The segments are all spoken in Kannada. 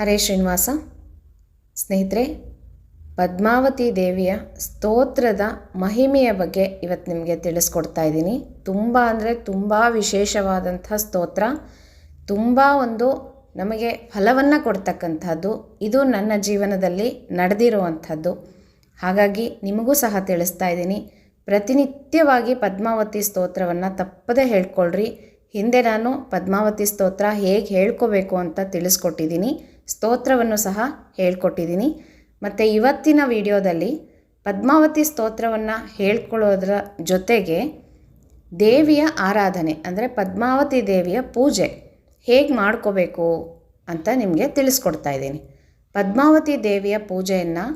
ಹರೇ ಶ್ರೀನಿವಾಸ. ಸ್ನೇಹಿತರೆ, ಪದ್ಮಾವತಿ ದೇವಿಯ ಸ್ತೋತ್ರದ ಮಹಿಮೆಯ ಬಗ್ಗೆ ಇವತ್ತು ನಿಮಗೆ ತಿಳಿಸ್ಕೊಡ್ತಾ ಇದ್ದೀನಿ. ತುಂಬ ಅಂದರೆ ತುಂಬ ವಿಶೇಷವಾದಂಥ ಸ್ತೋತ್ರ. ತುಂಬ ಒಂದು ನಮಗೆ ಫಲವನ್ನು ಕೊಡ್ತಕ್ಕಂಥದ್ದು. ಇದು ನನ್ನ ಜೀವನದಲ್ಲಿ ನಡೆದಿರುವಂಥದ್ದು. ಹಾಗಾಗಿ ನಿಮಗೂ ಸಹ ತಿಳಿಸ್ತಾ ಇದ್ದೀನಿ. ಪ್ರತಿನಿತ್ಯವಾಗಿ ಪದ್ಮಾವತಿ ಸ್ತೋತ್ರವನ್ನು ತಪ್ಪದೇ ಹೇಳ್ಕೊಳ್ರಿ. ಹಿಂದೆ ನಾನು ಪದ್ಮಾವತಿ ಸ್ತೋತ್ರ ಹೇಗೆ ಹೇಳ್ಕೋಬೇಕು ಅಂತ ತಿಳಿಸ್ಕೊಟ್ಟಿದ್ದೀನಿ. ಸ್ತೋತ್ರವನ್ನು ಸಹ ಹೇಳ್ಕೊಟ್ಟಿದ್ದೀನಿ. ಮತ್ತು ಇವತ್ತಿನ ವಿಡಿಯೋದಲ್ಲಿ ಪದ್ಮಾವತಿ ಸ್ತೋತ್ರವನ್ನು ಹೇಳ್ಕೊಳ್ಳೋದ್ರ ಜೊತೆಗೆ ದೇವಿಯ ಆರಾಧನೆ, ಅಂದರೆ ಪದ್ಮಾವತಿ ದೇವಿಯ ಪೂಜೆ ಹೇಗೆ ಮಾಡ್ಕೋಬೇಕು ಅಂತ ನಿಮಗೆ ತಿಳಿಸ್ಕೊಡ್ತಾ ಇದ್ದೀನಿ. ಪದ್ಮಾವತಿ ದೇವಿಯ ಪೂಜೆಯನ್ನು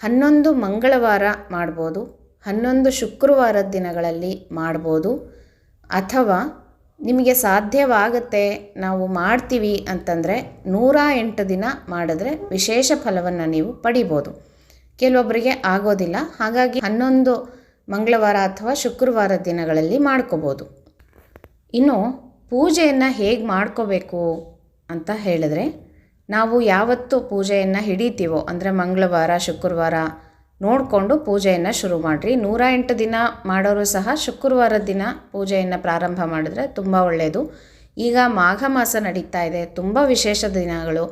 ಹನ್ನೊಂದು ಮಂಗಳವಾರ ಮಾಡ್ಬೋದು, ಹನ್ನೊಂದು ಶುಕ್ರವಾರದ ದಿನಗಳಲ್ಲಿ ಮಾಡ್ಬೋದು, ಅಥವಾ ನಿಮಗೆ ಸಾಧ್ಯವಾಗುತ್ತೆ ನಾವು ಮಾಡ್ತೀವಿ ಅಂತಂದರೆ ನೂರ ಎಂಟು ದಿನ ಮಾಡಿದ್ರೆ ವಿಶೇಷ ಫಲವನ್ನು ನೀವು ಪಡಿಬೋದು. ಕೆಲವೊಬ್ಬರಿಗೆ ಆಗೋದಿಲ್ಲ, ಹಾಗಾಗಿ ಹನ್ನೊಂದು ಮಂಗಳವಾರ ಅಥವಾ ಶುಕ್ರವಾರ ದಿನಗಳಲ್ಲಿ ಮಾಡ್ಕೋಬೋದು. ಇನ್ನು ಪೂಜೆಯನ್ನು ಹೇಗೆ ಮಾಡ್ಕೋಬೇಕು ಅಂತ ಹೇಳಿದ್ರೆ, ನಾವು ಯಾವತ್ತು ಪೂಜೆಯನ್ನು ಹಿಡಿತೀವೋ, ಅಂದರೆ ಮಂಗಳವಾರ, ಶುಕ್ರವಾರ ನೋಡಿಕೊಂಡು ಪೂಜೆಯನ್ನು ಶುರು ಮಾಡಿರಿ. ನೂರ ಎಂಟು ದಿನ ಮಾಡೋರು ಸಹ ಶುಕ್ರವಾರದ ದಿನ ಪೂಜೆಯನ್ನು ಪ್ರಾರಂಭ ಮಾಡಿದ್ರೆ ತುಂಬ ಒಳ್ಳೆಯದು ಈಗ ಮಾಘ ಮಾಸ ನಡೀತಾ ಇದೆ, ತುಂಬ ವಿಶೇಷ ದಿನಗಳು.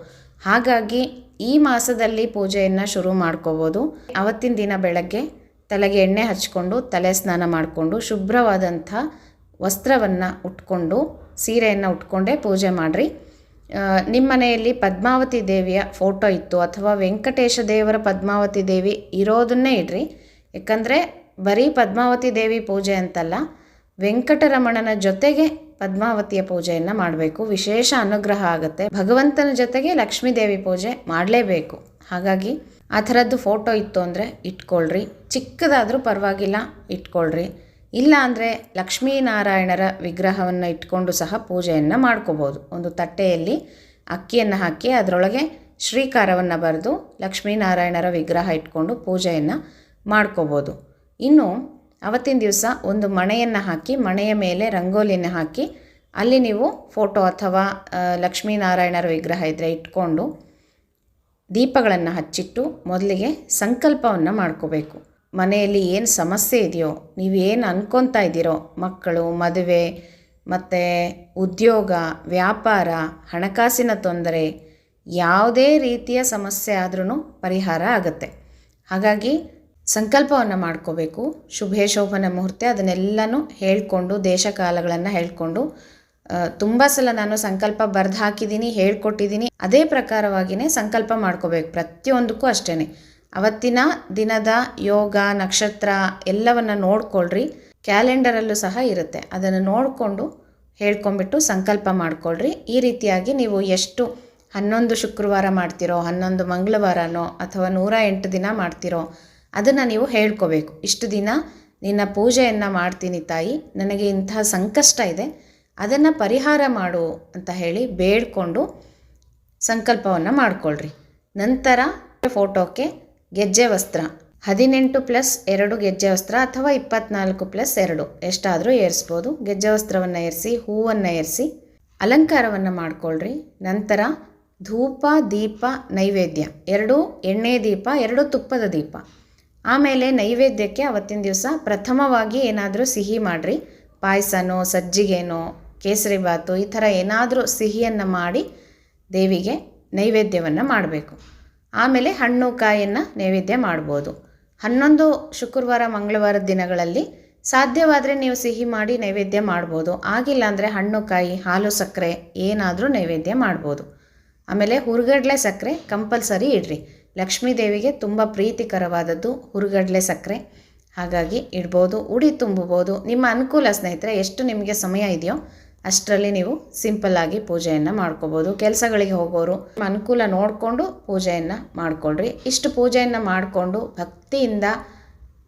ಹಾಗಾಗಿ ಈ ಮಾಸದಲ್ಲಿ ಪೂಜೆಯನ್ನು ಶುರು ಮಾಡ್ಕೋಬೋದು. ಅವತ್ತಿನ ದಿನ ಬೆಳಗ್ಗೆ ತಲೆಗೆ ಎಣ್ಣೆ ಹಚ್ಕೊಂಡು ತಲೆ ಸ್ನಾನ ಮಾಡಿಕೊಂಡು ಶುಭ್ರವಾದಂಥ ವಸ್ತ್ರವನ್ನು ಉಟ್ಕೊಂಡು ಸೀರೆಯನ್ನು ಉಟ್ಕೊಂಡೇ ಪೂಜೆ ಮಾಡಿರಿ. ನಿಮ್ಮ ಮನೆಯಲ್ಲಿ ಪದ್ಮಾವತಿ ದೇವಿಯ ಫೋಟೋ ಇತ್ತು ಅಥವಾ ವೆಂಕಟೇಶ ದೇವರ ಪದ್ಮಾವತಿ ದೇವಿ ಇರೋದನ್ನೇ ಇಡ್ರಿ. ಯಾಕಂದರೆ ಬರೀ ಪದ್ಮಾವತಿ ದೇವಿ ಪೂಜೆ ಅಂತಲ್ಲ, ವೆಂಕಟರಮಣನ ಜೊತೆಗೆ ಪದ್ಮಾವತಿಯ ಪೂಜೆಯನ್ನು ಮಾಡಬೇಕು. ವಿಶೇಷ ಅನುಗ್ರಹ ಆಗುತ್ತೆ. ಭಗವಂತನ ಜೊತೆಗೆ ಲಕ್ಷ್ಮೀ ದೇವಿ ಪೂಜೆ ಮಾಡಲೇಬೇಕು. ಹಾಗಾಗಿ ಆ ಥರದ್ದು ಫೋಟೋ ಇತ್ತು ಅಂದರೆ ಇಟ್ಕೊಳ್ರಿ. ಚಿಕ್ಕದಾದರೂ ಪರವಾಗಿಲ್ಲ, ಇಟ್ಕೊಳ್ರಿ. ಇಲ್ಲ ಅಂದರೆ ಲಕ್ಷ್ಮೀನಾರಾಯಣರ ವಿಗ್ರಹವನ್ನು ಇಟ್ಕೊಂಡು ಸಹ ಪೂಜೆಯನ್ನು ಮಾಡ್ಕೋಬೋದು ಒಂದು ತಟ್ಟೆಯಲ್ಲಿ ಅಕ್ಕಿಯನ್ನು ಹಾಕಿ ಅದರೊಳಗೆ ಶ್ರೀಕಾರವನ್ನು ಬರೆದು ಲಕ್ಷ್ಮೀನಾರಾಯಣರ ವಿಗ್ರಹ ಇಟ್ಕೊಂಡು ಪೂಜೆಯನ್ನು ಮಾಡ್ಕೋಬೋದು ಇನ್ನು ಅವತ್ತಿನ ದಿವಸ ಒಂದು ಮಣೆಯನ್ನು ಹಾಕಿ ಮಣೆಯ ಮೇಲೆ ರಂಗೋಲಿಯನ್ನು ಹಾಕಿ ಅಲ್ಲಿ ನೀವು ಫೋಟೋ ಅಥವಾ ಲಕ್ಷ್ಮೀನಾರಾಯಣರ ವಿಗ್ರಹ ಇದ್ದರೆ ಇಟ್ಕೊಂಡು ದೀಪಗಳನ್ನು ಹಚ್ಚಿಟ್ಟು ಮೊದಲಿಗೆ ಸಂಕಲ್ಪವನ್ನು ಮಾಡ್ಕೋಬೇಕು. ಮನೆಯಲ್ಲಿ ಏನು ಸಮಸ್ಯೆ ಇದೆಯೋ, ನೀವು ಏನು ಅನ್ಕೊತಾ ಇದ್ದೀರೋ, ಮಕ್ಕಳು, ಮದುವೆ, ಮತ್ತು ಉದ್ಯೋಗ, ವ್ಯಾಪಾರ, ಹಣಕಾಸಿನ ತೊಂದರೆ, ಯಾವುದೇ ರೀತಿಯ ಸಮಸ್ಯೆ ಆದ್ರೂ ಪರಿಹಾರ ಆಗುತ್ತೆ. ಹಾಗಾಗಿ ಸಂಕಲ್ಪವನ್ನು ಮಾಡ್ಕೋಬೇಕು. ಶುಭೇ ಶೋಭನ ಮುಹೂರ್ತ, ಅದನ್ನೆಲ್ಲನೂ ಹೇಳ್ಕೊಂಡು ದೇಶಕಾಲಗಳನ್ನು ಹೇಳ್ಕೊಂಡು ತುಂಬ ಸಲ ನಾನು ಸಂಕಲ್ಪ ಬರೆದು ಹಾಕಿದ್ದೀನಿ ಹೇಳ್ಕೊಟ್ಟಿದ್ದೀನಿ ಅದೇ ಪ್ರಕಾರವಾಗಿಯೇ ಸಂಕಲ್ಪ ಮಾಡ್ಕೋಬೇಕು. ಪ್ರತಿಯೊಂದಕ್ಕೂ ಅಷ್ಟೇ ಅವತ್ತಿನ ದಿನದ ಯೋಗ, ನಕ್ಷತ್ರ ಎಲ್ಲವನ್ನು ನೋಡ್ಕೊಳ್ರಿ. ಕ್ಯಾಲೆಂಡರಲ್ಲೂ ಸಹ ಇರುತ್ತೆ. ಅದನ್ನು ನೋಡಿಕೊಂಡು ಹೇಳ್ಕೊಂಬಿಟ್ಟು ಸಂಕಲ್ಪ ಮಾಡ್ಕೊಳ್ರಿ. ಈ ರೀತಿಯಾಗಿ ನೀವು ಎಷ್ಟು ಹನ್ನೊಂದು ಶುಕ್ರವಾರ ಮಾಡ್ತಿರೋ, ಹನ್ನೊಂದು ಮಂಗಳವಾರನೋ ಅಥವಾ ನೂರ ಎಂಟು ದಿನ ಮಾಡ್ತಿರೋ ಅದನ್ನು ನೀವು ಹೇಳ್ಕೋಬೇಕು. ಇಷ್ಟು ದಿನ ನಿನ್ನ ಪೂಜೆಯನ್ನು ಮಾಡ್ತೀನಿ ತಾಯಿ. ನನಗೆ ಇಂತಹ ಸಂಕಷ್ಟ ಇದೆ. ಅದನ್ನು ಪರಿಹಾರ ಮಾಡು ಅಂತ ಹೇಳಿ ಬೇಡ್ಕೊಂಡು ಸಂಕಲ್ಪವನ್ನು ಮಾಡ್ಕೊಳ್ರಿ. ನಂತರ ಫೋಟೋಕ್ಕೆ ಗೆಜ್ಜೆ ವಸ್ತ್ರ. ಹದಿನೆಂಟು ಪ್ಲಸ್ ಎರಡು ಗೆಜ್ಜೆ ವಸ್ತ್ರ ಅಥವಾ ಇಪ್ಪತ್ನಾಲ್ಕು ಪ್ಲಸ್ ಎರಡು. ಎಷ್ಟಾದರೂ ಏರಿಸ್ಬೋದು. ಗೆಜ್ಜೆ ವಸ್ತ್ರವನ್ನು ಏರಿಸಿ, ಹೂವನ್ನು ಏರಿಸಿ, ಅಲಂಕಾರವನ್ನು ಮಾಡಿಕೊಳ್ಳ್ರಿ ನಂತರ ಧೂಪ, ದೀಪ, ನೈವೇದ್ಯ. ಎರಡು ಎಣ್ಣೆ ದೀಪ, ಎರಡು ತುಪ್ಪದ ದೀಪ. ಆಮೇಲೆ ನೈವೇದ್ಯಕ್ಕೆ ಅವತ್ತಿನ ದಿವಸ ಪ್ರಥಮವಾಗಿ ಏನಾದರೂ ಸಿಹಿ ಮಾಡಿರಿ. ಪಾಯಸನೋ, ಸಜ್ಜಿಗೆನೋ ಕೇಸರಿಬಾತು ಈ ಥರ ಏನಾದರೂ ಸಿಹಿಯನ್ನು ಮಾಡಿ ದೇವಿಗೆ ನೈವೇದ್ಯವನ್ನು ಮಾಡಬೇಕು. ಆಮೇಲೆ ಹಣ್ಣು ಕಾಯಿಯನ್ನು ನೈವೇದ್ಯ ಮಾಡ್ಬೋದು. ಹನ್ನೊಂದು ಶುಕ್ರವಾರ ಮಂಗಳವಾರದ ದಿನಗಳಲ್ಲಿ ಸಾಧ್ಯವಾದರೆ ನೀವು ಸಿಹಿ ಮಾಡಿ ನೈವೇದ್ಯ ಮಾಡ್ಬೋದು. ಆಗಿಲ್ಲ ಅಂದರೆ ಹಣ್ಣು ಕಾಯಿ, ಹಾಲು ಸಕ್ಕರೆ ಏನಾದರೂ ನೈವೇದ್ಯ ಮಾಡ್ಬೋದು. ಆಮೇಲೆ ಹುರುಗಡ್ಲೆ ಸಕ್ಕರೆ ಕಂಪಲ್ಸರಿ ಇಡ್ರಿ. ಲಕ್ಷ್ಮೀ ದೇವಿಗೆ ತುಂಬ ಪ್ರೀತಿಕರವಾದದ್ದು ಹುರುಗಡ್ಲೆ ಸಕ್ಕರೆ. ಹಾಗಾಗಿ ಇಡ್ಬೋದು, ಉಡಿ ತುಂಬಬೋದು. ನಿಮ್ಮ ಅನುಕೂಲ ಸ್ನೇಹಿತರೆ, ಎಷ್ಟು ನಿಮಗೆ ಸಮಯ ಇದೆಯೋ ಅಷ್ಟರಲ್ಲಿ ನೀವು ಸಿಂಪಲ್ಲಾಗಿ ಪೂಜೆಯನ್ನು ಮಾಡ್ಕೋಬೋದು. ಕೆಲಸಗಳಿಗೆ ಹೋಗೋರು ಅನುಕೂಲ ನೋಡಿಕೊಂಡು ಪೂಜೆಯನ್ನು ಮಾಡಿಕೊಳ್ರಿ. ಇಷ್ಟು ಪೂಜೆಯನ್ನು ಮಾಡಿಕೊಂಡು ಭಕ್ತಿಯಿಂದ,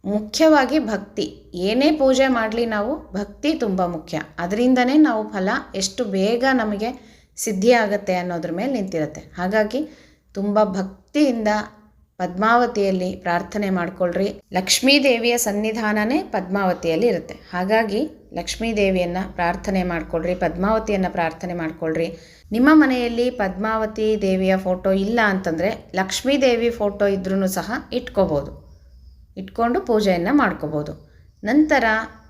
ಮುಖ್ಯವಾಗಿ ಭಕ್ತಿ, ಏನೇ ಪೂಜೆ ಮಾಡಲಿ ನಾವು ಭಕ್ತಿ ತುಂಬ ಮುಖ್ಯ. ಅದರಿಂದನೇ ನಾವು ಫಲ ಎಷ್ಟು ಬೇಗ ನಮಗೆ ಸಿದ್ಧಿ ಆಗುತ್ತೆ ಅನ್ನೋದ್ರ ಮೇಲೆ ನಿಂತಿರುತ್ತೆ. ಹಾಗಾಗಿ ತುಂಬ ಭಕ್ತಿಯಿಂದ ಪದ್ಮಾವತಿಯಲ್ಲಿ ಪ್ರಾರ್ಥನೆ ಮಾಡ್ಕೊಳ್ರಿ. ಲಕ್ಷ್ಮೀ ದೇವಿಯ ಸನ್ನಿಧಾನನೇ ಪದ್ಮಾವತಿಯಲ್ಲಿ ಇರುತ್ತೆ. ಹಾಗಾಗಿ ಲಕ್ಷ್ಮೀ ದೇವಿಯನ್ನು ಪ್ರಾರ್ಥನೆ ಮಾಡ್ಕೊಳ್ರಿ, ಪದ್ಮಾವತಿಯನ್ನು ಪ್ರಾರ್ಥನೆ ಮಾಡ್ಕೊಳ್ರಿ. ನಿಮ್ಮ ಮನೆಯಲ್ಲಿ ಪದ್ಮಾವತಿ ದೇವಿಯ ಫೋಟೋ ಇಲ್ಲ ಅಂತಂದರೆ ಲಕ್ಷ್ಮೀ ದೇವಿ ಫೋಟೋ ಇದ್ರೂ ಸಹ ಇಟ್ಕೋಬೋದು. ಇಟ್ಕೊಂಡು ಪೂಜೆಯನ್ನು ಮಾಡ್ಕೋಬೋದು. ನಂತರ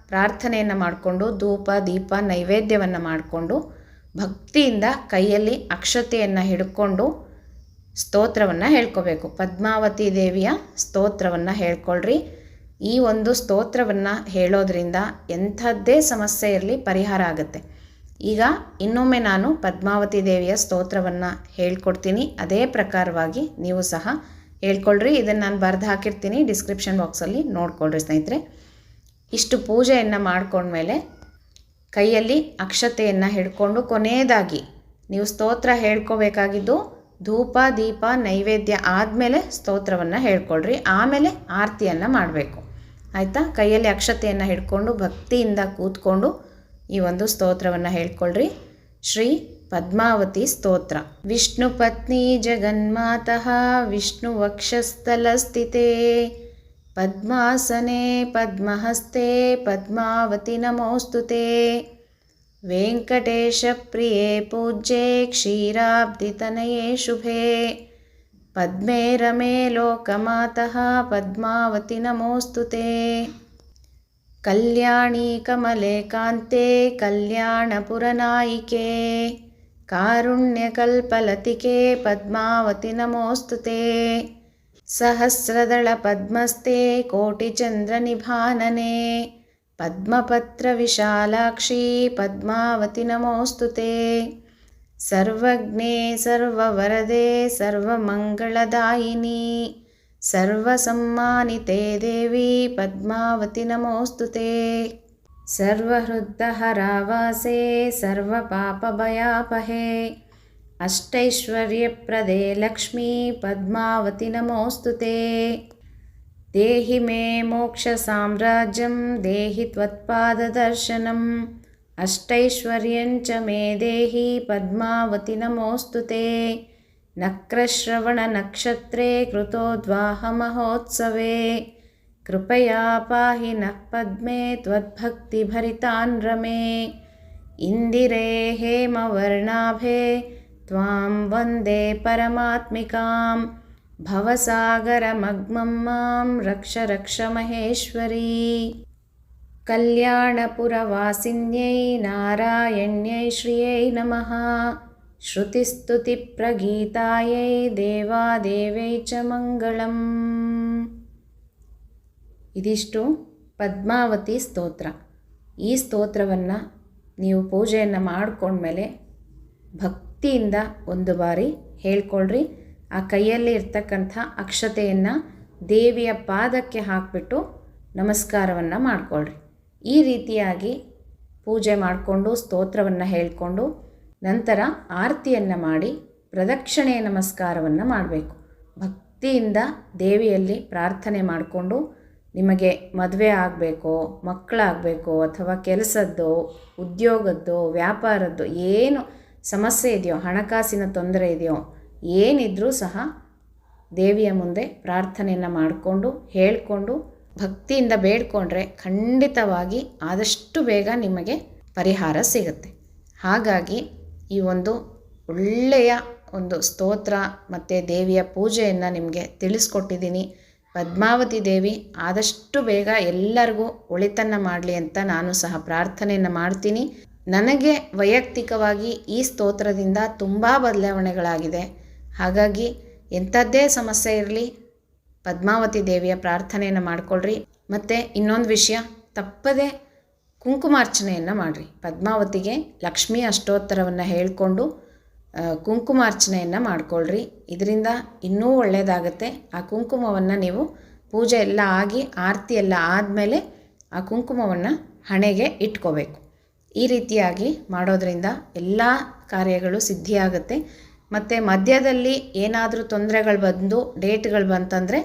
ಪ್ರಾರ್ಥನೆಯನ್ನು ಮಾಡಿಕೊಂಡು ಧೂಪ, ದೀಪ, ನೈವೇದ್ಯವನ್ನು ಮಾಡಿಕೊಂಡು ಭಕ್ತಿಯಿಂದ ಕೈಯಲ್ಲಿ ಅಕ್ಷತೆಯನ್ನು ಹಿಡ್ಕೊಂಡು ಸ್ತೋತ್ರವನ್ನು ಹೇಳ್ಕೋಬೇಕು. ಪದ್ಮಾವತಿ ದೇವಿಯ ಸ್ತೋತ್ರವನ್ನು ಹೇಳ್ಕೊಳ್ರಿ. ಈ ಒಂದು ಸ್ತೋತ್ರವನ್ನು ಹೇಳೋದ್ರಿಂದ ಎಂಥದ್ದೇ ಸಮಸ್ಯೆ ಇರಲಿ ಪರಿಹಾರ ಆಗುತ್ತೆ. ಈಗ ಇನ್ನೊಮ್ಮೆ ನಾನು ಪದ್ಮಾವತಿ ದೇವಿಯ ಸ್ತೋತ್ರವನ್ನು ಹೇಳ್ಕೊಡ್ತೀನಿ. ಅದೇ ಪ್ರಕಾರವಾಗಿ ನೀವು ಸಹ ಹೇಳ್ಕೊಳ್ರಿ. ಇದನ್ನು ನಾನು ಬರೆದು ಹಾಕಿರ್ತೀನಿ. ಡಿಸ್ಕ್ರಿಪ್ಷನ್ ಬಾಕ್ಸಲ್ಲಿ ನೋಡ್ಕೊಳ್ರಿ ಸ್ನೇಹಿತರೆ. ಇಷ್ಟು ಪೂಜೆಯನ್ನು ಮಾಡಿಕೊಂಡ್ಮೇಲೆ ಕೈಯಲ್ಲಿ ಅಕ್ಷತೆಯನ್ನು ಹಿಡ್ಕೊಂಡು ಕೊನೆಯದಾಗಿ ನೀವು ಸ್ತೋತ್ರ ಹೇಳ್ಕೋಬೇಕಾಗಿದ್ದು ಧೂಪ, ದೀಪ, ನೈವೇದ್ಯ ಆದಮೇಲೆ ಸ್ತೋತ್ರವನ್ನು ಹೇಳ್ಕೊಳ್ರಿ. ಆಮೇಲೆ ಆರತಿಯನ್ನು ಮಾಡಬೇಕು. ಆಯಿತಾ? ಕೈಯಲ್ಲಿ ಅಕ್ಷತೆಯನ್ನು ಹಿಡ್ಕೊಂಡು, ಭಕ್ತಿಯಿಂದ ಕೂತ್ಕೊಂಡು ಈ ಒಂದು ಸ್ತೋತ್ರವನ್ನು ಹೇಳ್ಕೊಳ್ರಿ. ಶ್ರೀ ಪದ್ಮಾವತಿ ಸ್ತೋತ್ರ. ವಿಷ್ಣು ಪತ್ನಿ ಜಗನ್ಮಾತಃ, ವಿಷ್ಣು ವಕ್ಷಸ್ಥಲಸ್ಥಿತೆ ಪದ್ಮಾಸನೆ, ಪದ್ಮಹಸ್ತೆ, ಪದ್ಮಾವತಿ ನಮೋಸ್ತುತೆ. वेङ्कटेशप्रिये पूज्ये क्षीराब्धितनये शुभे। पद्मे रमे लोकमातः पद्मावति नमोऽस्तु ते। कल्याणी कमले कान्ते कल्याणपुरनायिके। कारुण्यकल्पलतिके पद्मावति नमोऽस्तु ते। सहस्रदळपद्मस्ते कोटिचन्द्रनिभानने। पद्मपत्रविशालाक्षी पद्मावति नमोऽस्तु ते। सर्वज्ञे सर्ववरदे सर्वमङ्गलदायिनी सर्वसम्मानिते देवी पद्मावति नमोऽस्तु ते। सर्वहृद्दहरावासे सर्वपापभयापहे अष्टैश्वर्यप्रदे लक्ष्मी पद्मावति नमोऽस्तु ते देहि मे मोक्षसाम्राज्यं देहि त्वत्पाददर्शनम्। अष्टैश्वर्यञ्च मे देहि पद्मावति नमोऽस्तु ते। नक्रश्रवणनक्षत्रे कृतोद्वाहमहोत्सवे कृपया पाहि नः पद्मे त्वद्भक्तिभरितान् रमे। इन्दिरे हेमवर्णाभे त्वां वन्दे परमात्मिकां भवसागरमग्मं मां रक्ष रक्ष महेश्वरी कल्याणपुरवासिन्यै नारायण्यै श्रियै नमः श्रुतिस्तुतिप्रगीतायै देवादेवै च मङ्गलम् ಇದಿಷ್ಟು ಪದ್ಮಾವತಿ ಸ್ತೋತ್ರ ಈ ಸ್ತೋತ್ರವನ್ನು ನೀವು ಪೂಜೆಯನ್ನು ಮಾಡ್ಕೊಂಡ್ಮೇಲೆ ಭಕ್ತಿಯಿಂದ ಒಂದು ಬಾರಿ ಹೇಳ್ಕೊಳ್ರಿ ಆ ಕೈಯಲ್ಲಿ ಇರ್ತಕ್ಕಂಥ ಅಕ್ಷತೆಯನ್ನು ದೇವಿಯ ಪಾದಕ್ಕೆ ಹಾಕಿಬಿಟ್ಟು ನಮಸ್ಕಾರವನ್ನು ಮಾಡಿಕೊಳ್ಳ್ರಿ ಈ ರೀತಿಯಾಗಿ ಪೂಜೆ ಮಾಡಿಕೊಂಡು, ಸ್ತೋತ್ರವನ್ನು ಹೇಳಿಕೊಂಡು, ನಂತರ ಆರತಿಯನ್ನು ಮಾಡಿ, ಪ್ರದಕ್ಷಿಣೆ ನಮಸ್ಕಾರವನ್ನು ಮಾಡಬೇಕು. ಭಕ್ತಿಯಿಂದ ದೇವಿಯಲ್ಲಿ ಪ್ರಾರ್ಥನೆ ಮಾಡಿಕೊಂಡು, ನಿಮಗೆ ಮದುವೆ ಆಗಬೇಕೋ, ಮಕ್ಕಳಾಗಬೇಕೋ, ಅಥವಾ ಕೆಲಸದ್ದು, ಉದ್ಯೋಗದ್ದು, ವ್ಯಾಪಾರದ್ದು, ಏನು ಸಮಸ್ಯೆ ಇದೆಯೋ, ಹಣಕಾಸಿನ ತೊಂದರೆ ಇದೆಯೋ ಏನಿದ್ರೂ ಸಹ ದೇವಿಯ ಮುಂದೆ ಪ್ರಾರ್ಥನೆಯನ್ನು ಮಾಡಿಕೊಂಡು, ಹೇಳಿಕೊಂಡು, ಭಕ್ತಿಯಿಂದ ಬೇಡ್ಕೊಂಡ್ರೆ ಖಂಡಿತವಾಗಿ ಆದಷ್ಟು ಬೇಗ ನಿಮಗೆ ಪರಿಹಾರ ಸಿಗುತ್ತೆ. ಹಾಗಾಗಿ ಈ ಒಂದು ಒಳ್ಳೆಯ ಒಂದು ಸ್ತೋತ್ರ ಮತ್ತು ದೇವಿಯ ಪೂಜೆಯನ್ನು ನಿಮಗೆ ತಿಳಿಸ್ಕೊಟ್ಟಿದ್ದೀನಿ. ಪದ್ಮಾವತಿ ದೇವಿ, ಆದಷ್ಟು ಬೇಗ ಎಲ್ಲರಿಗೂ ಒಳಿತನ್ನು ಮಾಡಲಿ ಅಂತ ನಾನು ಸಹ ಪ್ರಾರ್ಥನೆಯನ್ನು ಮಾಡ್ತೀನಿ. ನನಗೆ ವೈಯಕ್ತಿಕವಾಗಿ ಈ ಸ್ತೋತ್ರದಿಂದ ತುಂಬ ಬದಲಾವಣೆಗಳಾಗಿದೆ. ಹಾಗಾಗಿ ಎಂಥದ್ದೇ ಸಮಸ್ಯೆ ಇರಲಿ, ಪದ್ಮಾವತಿ ದೇವಿಯ ಪ್ರಾರ್ಥನೆಯನ್ನು ಮಾಡಿಕೊಳ್ಳ್ರಿ ಮತ್ತು ಇನ್ನೊಂದು ವಿಷಯ, ತಪ್ಪದೇ ಕುಂಕುಮಾರ್ಚನೆಯನ್ನು ಮಾಡಿರಿ. ಪದ್ಮಾವತಿಗೆ ಲಕ್ಷ್ಮೀ ಅಷ್ಟೋತ್ತರವನ್ನು ಹೇಳಿಕೊಂಡು ಕುಂಕುಮಾರ್ಚನೆಯನ್ನು ಮಾಡಿಕೊಳ್ಳ್ರಿ ಇದರಿಂದ ಇನ್ನೂ ಒಳ್ಳೆಯದಾಗತ್ತೆ ಆ ಕುಂಕುಮವನ್ನು ನೀವು ಪೂಜೆ ಎಲ್ಲ ಆಗಿ, ಆರತಿ ಎಲ್ಲ ಆದಮೇಲೆ ಆ ಕುಂಕುಮವನ್ನು ಹಣೆಗೆ ಇಟ್ಕೋಬೇಕು. ಈ ರೀತಿಯಾಗಿ ಮಾಡೋದರಿಂದ ಎಲ್ಲ ಕಾರ್ಯಗಳು ಸಿದ್ಧಿಯಾಗುತ್ತೆ. ಮತ್ತು ಮಧ್ಯದಲ್ಲಿ ಏನಾದರೂ ತೊಂದರೆಗಳು ಬಂದು ಡೇಟ್ಗಳು ಬಂತಂದರೆ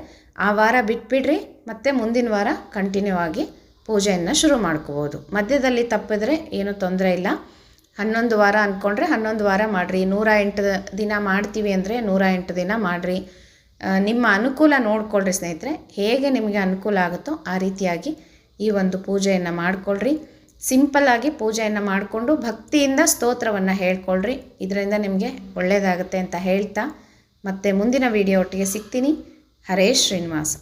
ಆ ವಾರ ಬಿಟ್ಬಿಡ್ರಿ, ಮತ್ತು ಮುಂದಿನ ವಾರ ಕಂಟಿನ್ಯೂ ಆಗಿ ಪೂಜೆಯನ್ನು ಶುರು ಮಾಡ್ಕೋಬೋದು. ಮಧ್ಯದಲ್ಲಿ ತಪ್ಪಿದ್ರೆ ಏನೂ ತೊಂದರೆ ಇಲ್ಲ. ಹನ್ನೊಂದು ವಾರ ಅಂದ್ಕೊಂಡ್ರೆ ಹನ್ನೊಂದು ವಾರ ಮಾಡಿರಿ. ನೂರ ಎಂಟು ದಿನ ಮಾಡ್ತೀವಿ ಅಂದರೆ ನೂರ ಎಂಟು ದಿನ ಮಾಡಿರಿ. ನಿಮ್ಮ ಅನುಕೂಲ ನೋಡ್ಕೊಳ್ರಿ ಸ್ನೇಹಿತರೆ. ಹೇಗೆ ನಿಮಗೆ ಅನುಕೂಲ ಆಗುತ್ತೋ ಆ ರೀತಿಯಾಗಿ ಈ ಒಂದು ಪೂಜೆಯನ್ನು ಮಾಡಿಕೊಳ್ಳ್ರಿ ಸಿಂಪಲ್ಲಾಗಿ ಪೂಜೆಯನ್ನು ಮಾಡಿಕೊಂಡು ಭಕ್ತಿಯಿಂದ ಸ್ತೋತ್ರವನ್ನು ಹೇಳ್ಕೊಳ್ರಿ. ಇದರಿಂದ ನಿಮಗೆ ಒಳ್ಳೆಯದಾಗುತ್ತೆ ಅಂತ ಹೇಳ್ತಾ ಮತ್ತೆ ಮುಂದಿನ ವಿಡಿಯೋ ಒಟ್ಟಿಗೆ ಸಿಗ್ತೀನಿ. ಹರೇ ಶ್ರೀನಿವಾಸ.